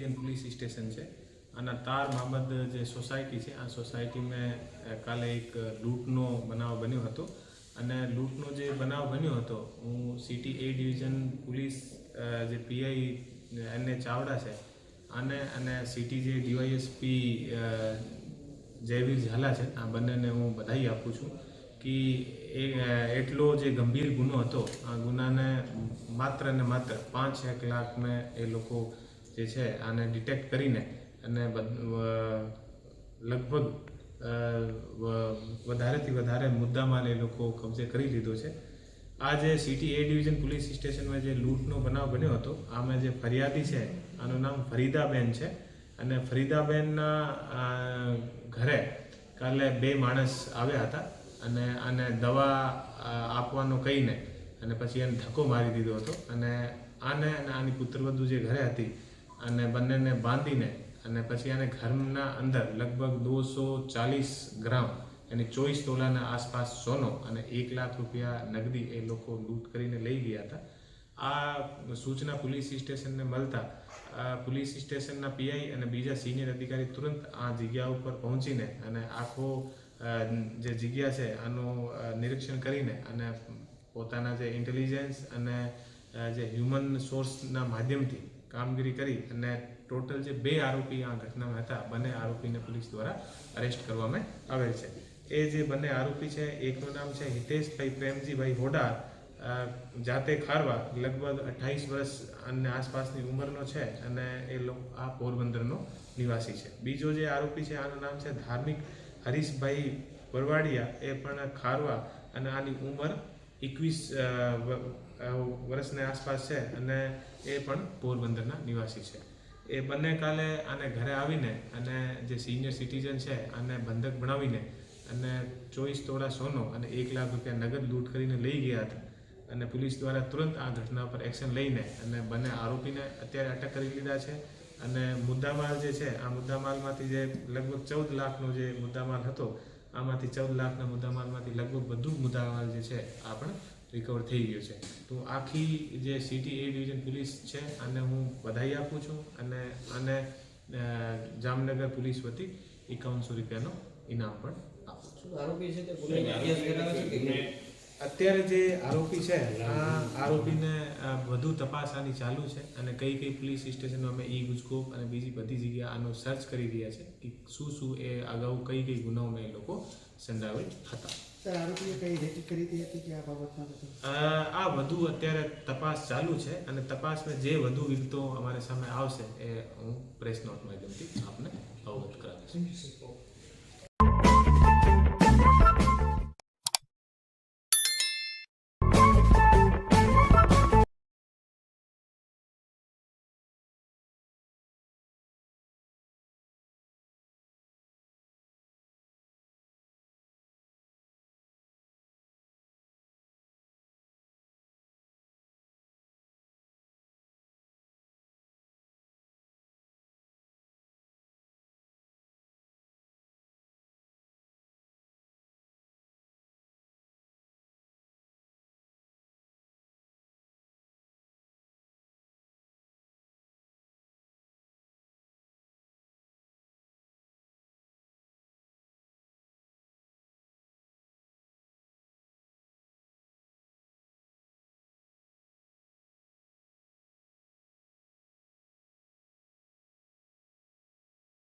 Division police station છે. આના તાર મામદ જે સોસાયટી છે, આ સોસાયટીમાં કાલે એક લૂંટનો બનાવ બન્યો હતો. અને લૂંટનો જે બનાવ બન્યો હતો, હું સિટી એ ડિવિઝન પોલીસ જે પીઆઈ એન ચાવડા છે અને અને સિટી જે ડીવાયએસપી જયવીર ઝાલા છે, આ બંનેને હું બધાઈ આપું છું કે એ એટલો જે ગંભીર ગુનો હતો, આ ગુનાને માત્ર ને માત્ર પાંચ એક લાખને એ લોકો જે છે આને ડિટેક્ટ કરીને અને લગભગ વધારેથી વધારે મુદ્દામાલ એ લોકો કબજે કરી લીધો છે. આ જે સિટી એ ડિવિઝન પોલીસ સ્ટેશનમાં જે લૂંટનો બનાવ બન્યો હતો, આમાં જે ફરિયાદી છે, આનું નામ ફરીદાબેન છે. અને ફરીદાબેનના ઘરે કાલે બે માણસ આવ્યા હતા અને આને દવા આપવાનું કહીને અને પછી એને ધક્કો મારી દીધો હતો. અને આને અને આની પુત્રવધુ જે ઘરે હતી અને બંનેને બાંધીને અને પછી આને ઘરના અંદર લગભગ દોસો ચાલીસ ગ્રામ એની ચોવીસ તોલાના આસપાસ સોનો અને એક લાખ રૂપિયા નગદી એ લોકો લૂંટ કરીને લઈ ગયા હતા. આ સૂચના પોલીસ સ્ટેશનને મળતા પોલીસ સ્ટેશનના પીઆઈ અને બીજા સિનિયર અધિકારી તુરંત આ જગ્યા ઉપર પહોંચીને અને આખો જે જગ્યા છે આનું નિરીક્ષણ કરીને અને પોતાના જે ઇન્ટેલિજન્સ અને જે હ્યુમન સોર્સના માધ્યમથી કામગીરી કરી અને ટોટલ જે બે આરોપી આ ઘટનામાં હતા, બંને આરોપીને પોલીસ દ્વારા અરેસ્ટ કરવામાં આવેલ છે. એ જે બંને આરોપી છે, એકનું નામ છે હિતેશભાઈ પ્રેમજીભાઈ હોડાર. જાતે ખારવા, લગભગ અઠ્ઠાવીસ વર્ષ અને આસપાસની ઉંમરનો છે અને એ આ પોરબંદરનો નિવાસી છે. બીજો જે આરોપી છે, આનું નામ છે ધાર્મિક હરીશભાઈ બરવાડિયા એ પણ ખારવા અને આની ઉંમર એકવીસ વર્ષની આસપાસ છે અને એ પણ પોરબંદરના નિવાસી છે. એ બંને કાલે આને ઘરે આવીને અને જે સિનિયર સિટીઝન છે આને બંધક બનાવીને અને ચોવીસ તોડા સોનો અને એક લાખ રૂપિયા નગદ લૂંટ કરીને લઈ ગયા હતા. અને પોલીસ દ્વારા તુરંત આ ઘટના પર એક્શન લઈને અને બંને આરોપીને અત્યારે અટક કરી લીધા છે. અને મુદ્દામાલ જે છે, આ મુદ્દામાલમાંથી જે લગભગ ચૌદ લાખનો જે મુદ્દામાલ હતો આમાંથી ચૌદ લાખના મુદ્દામાલમાંથી લગભગ બધું મુદ્દામાલ જે છે આ પણ રિકવર થઈ ગયો છે. તો આખી જે સિટી એ ડિવિઝન પોલીસ છે આને હું બધાઈ આપું છું અને આને જામનગર પોલીસ વતી એકાવનસો રૂપિયાનો ઇનામ પણ આપું છું. આરોપી છે તે? અત્યારે જે આરોપી છે આ આરોપીને વધુ તપાસ આની ચાલુ છે અને કઈ કઈ પોલીસ સ્ટેશનમાં અમે ઈ ગુજકોપ અને બીજી બધી જગ્યા આનો સર્ચ કરી રહ્યા છે કે શું શું એ અગાઉ કઈ કઈ ગુનાઓમાં એ લોકો સંડાવેલ હતા. સર આરોપીએ કઈ રેકી કરી હતી હતી કે આ બાબતમાં આ વધુ અત્યારે તપાસ ચાલુ છે અને તપાસમાં જે વધુ વિગતો અમારી સામે આવશે એ હું પ્રેસ નોટ માધ્યમથી આપને અવગત કરાવીશ.